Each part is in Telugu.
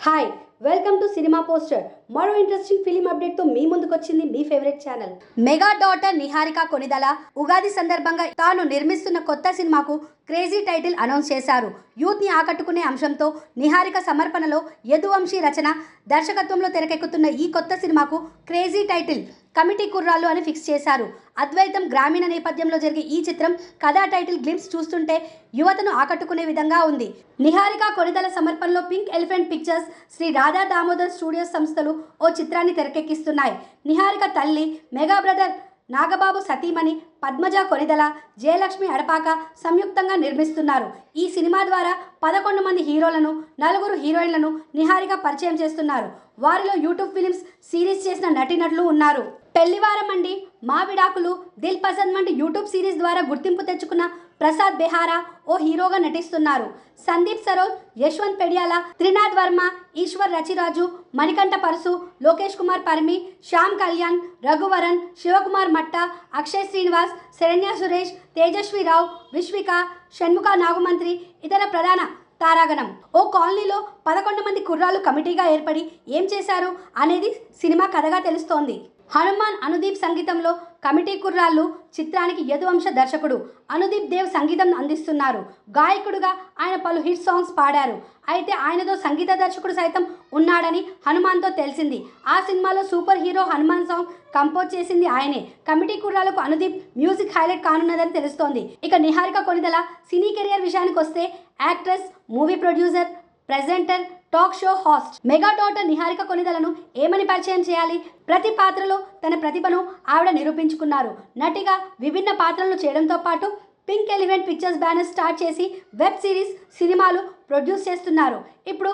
Hi welcome to cinema poster మరో ఇంట్రెస్టింగ్ ఫిలిం అప్డేట్తో మీ ముందుకు వచ్చింది మీ favourite channel. Mega daughter Niharika Konidela. Ugadi సందర్భంగా తాను నిర్మిస్తున్న కొత్త సినిమాకు క్రేజీ టైటిల్ అనౌన్స్ చేశారు. యూత్ని ఆకట్టుకునే అంశంతో నిహారిక సమర్పణలో యదువంశీ రచన దర్శకత్వంలో తెరకెక్కుతున్న ఈ కొత్త సినిమాకు క్రేజీ టైటిల్ కమిటీ కుర్రాళ్ళు అని ఫిక్స్ చేశారు. అద్వైతం గ్రామీణ నేపథ్యంలో జరిగే ఈ చిత్రం కథా టైటిల్ గ్లిమ్స్ చూస్తుంటే యువతను ఆకట్టుకునే విధంగా ఉంది. నిహారిక కొనిదల సమర్పణలో pink elephant pictures Shri Radha Damodar studios సంస్థలు ఓ చిత్రాన్ని తెరకెక్కిస్తున్నాయి. నిహారిక తల్లి మెగా బ్రదర్ నాగబాబు సతీమణి పద్మజ కొనిదల జయలక్ష్మి అడపాక సంయుక్తంగా నిర్మిస్తున్నారు. ఈ సినిమా ద్వారా పదకొండు మంది హీరోలను నలుగురు హీరోయిన్లను నిహారిక పరిచయం చేస్తున్నారు. వారిలో యూట్యూబ్ ఫిలిమ్స్ సిరీస్ చేసిన నటీనటులు ఉన్నారు. పెళ్ళివారం అండి మా విడాకులు దిల్ పసంద్ వంటి యూట్యూబ్ సిరీస్ ద్వారా గుర్తింపు తెచ్చుకున్న ప్రసాద్ బెహారా ఓ హీరోగా నటిస్తున్నారు. సందీప్ సరోజ్ యశ్వంత్ పెడియాల త్రినాథ్ వర్మ ఈశ్వర్ రచిరాజు మణికంఠ పరసు లోకేష్ కుమార్ పర్మి శ్యామ్ కళ్యాణ్ రఘువరన్ శివకుమార్ మట్ట అక్షయ్ శ్రీనివాస్ శరణ్య సురేష్ తేజస్వి రావు విశ్విక షణ్ముఖ నాగమంత్రి ఇతర ప్రధాన తారాగణం. ఓ కాలనీలో పదకొండు మంది కుర్రాళ్ళు కమిటీగా ఏర్పడి ఏం చేశారు అనేది సినిమా కథగా తెలుస్తోంది. హనుమాన్ అనుదీప్ సంగీతంలో కమిటీ కుర్రాళ్ళు చిత్రానికి యదువంశ దర్శకుడు. అనుదీప్ దేవ్ సంగీతం అందిస్తున్నారు. గాయకుడుగా ఆయన పలు హిట్ సాంగ్స్ పాడారు. అయితే ఆయనతో సంగీత దర్శకుడు సైతం ఉన్నాడని హనుమాన్తో తెలిసింది. ఆ సినిమాలో super hero Hanuman song compose చేసింది ఆయనే. కమిటీ కుర్రాలకు అనుదీప్ మ్యూజిక్ హైలైట్ కానున్నదని తెలుస్తోంది. ఇక నిహారిక కొనిదల సినీ కెరియర్ విషయానికి వస్తే actress movie producer presenter talk show host mega daughter Niharika కొనిదలను ఏమని పరిచయం చేయాలి? ప్రతి పాత్రలో తన ప్రతిభను ఆవిడ నిరూపించుకున్నారు. నటిగా విభిన్న పాత్రలను చేయడంతో పాటు pink elephant pictures banner start చేసి వెబ్ సిరీస్ సినిమాలు ప్రొడ్యూస్ చేస్తున్నారు. ఇప్పుడు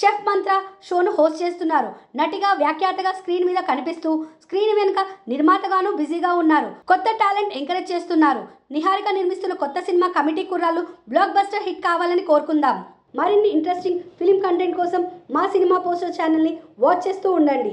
షెఫ్ మంత్ర షోను హోస్ట్ చేస్తున్నారు. నటిగా వ్యాఖ్యాతగా స్క్రీన్ మీద కనిపిస్తూ స్క్రీన్ వెనుక నిర్మాతగాను బిజీగా ఉన్నారు. కొత్త టాలెంట్ ఎంకరేజ్ చేస్తున్నారు. నిహారిక నిర్మిస్తున్న కొత్త సినిమా కమిటీ కుర్రాలు బ్లాక్ బస్టర్ హిట్ కావాలని కోరుకుందాం. మరిన్ని ఇంట్రెస్టింగ్ ఫిలిం కంటెంట్ కోసం మా సినిమా పోస్టర్ ఛానల్ని వాచ్ చేస్తూ ఉండండి.